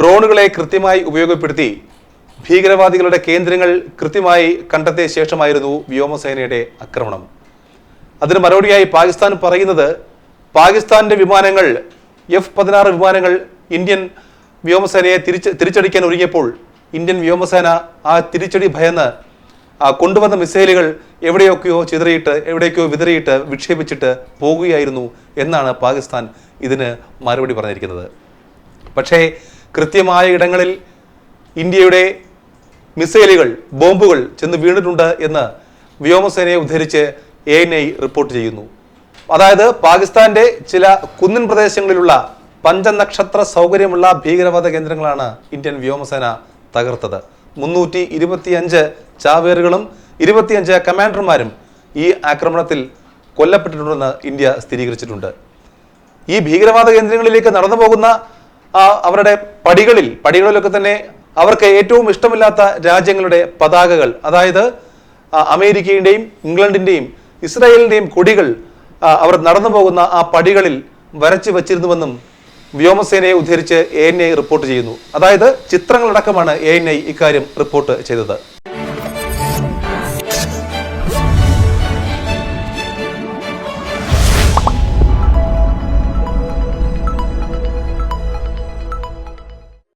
ഡ്രോണുകളെ കൃത്യമായി ഉപയോഗപ്പെടുത്തി ഭീകരവാദികളുടെ കേന്ദ്രങ്ങൾ കൃത്യമായി കണ്ടെത്തിയ ശേഷമായിരുന്നു വ്യോമസേനയുടെ ആക്രമണം. അതിന് മറുപടിയായി പാകിസ്ഥാൻ പറയുന്നത് പാകിസ്ഥാന്റെ വിമാനങ്ങൾ എഫ് പതിനാറ് വിമാനങ്ങൾ ഇന്ത്യൻ വ്യോമസേനയെ തിരിച്ച് തിരിച്ചടിക്കാൻ ഒരുങ്ങിയപ്പോൾ ഇന്ത്യൻ വ്യോമസേന ആ തിരിച്ചടി ഭയന്ന് ആ കൊണ്ടുവന്ന മിസൈലുകൾ എവിടെയൊക്കെയോ ചിതറിയിട്ട് എവിടെയൊക്കെയോ വിതറിയിട്ട് വിക്ഷേപിച്ചിട്ട് പോകുകയായിരുന്നു എന്നാണ് പാകിസ്ഥാൻ ഇതിന് മറുപടി പറഞ്ഞിരിക്കുന്നത്. പക്ഷേ കൃത്യമായ ഇടങ്ങളിൽ ഇന്ത്യയുടെ മിസൈലുകൾ ബോംബുകൾ ചെന്ന് വീണിട്ടുണ്ട് എന്ന് വ്യോമസേനയെ ഉദ്ധരിച്ച് എ എൻ ഐ റിപ്പോർട്ട് ചെയ്യുന്നു. അതായത് പാകിസ്ഥാന്റെ ചില കുന്നിൻ പ്രദേശങ്ങളിലുള്ള പഞ്ചനക്ഷത്ര സൗകര്യമുള്ള ഭീകരവാദ കേന്ദ്രങ്ങളാണ് ഇന്ത്യൻ വ്യോമസേന തകർത്തത്. മുന്നൂറ്റി ഇരുപത്തിയഞ്ച് ചാവേറുകളും ഇരുപത്തിയഞ്ച് കമാൻഡർമാരും ഈ ആക്രമണത്തിൽ കൊല്ലപ്പെട്ടിട്ടുണ്ടെന്ന് ഇന്ത്യ സ്ഥിരീകരിച്ചിട്ടുണ്ട്. ഈ ഭീകരവാദ കേന്ദ്രങ്ങളിലേക്ക് നടന്നു പോകുന്ന അവരുടെ പടികളിൽ പടികളിലൊക്കെ തന്നെ അവർക്ക് ഏറ്റവും ഇഷ്ടമില്ലാത്ത രാജ്യങ്ങളുടെ പതാകകൾ അതായത് അമേരിക്കയുടെയും ഇംഗ്ലണ്ടിന്റെയും ഇസ്രായേലിന്റെയും കൊടികൾ അവർ നടന്നു പോകുന്ന ആ പടികളിൽ വരച്ചു വച്ചിരുന്നുവെന്നും വ്യോമസേനയെ ഉദ്ധരിച്ച് എ എൻ ഐ റിപ്പോർട്ട് ചെയ്യുന്നു. അതായത് ചിത്രങ്ങളടക്കമാണ് എ എൻ ഐ ഇക്കാര്യം റിപ്പോർട്ട് ചെയ്തത്.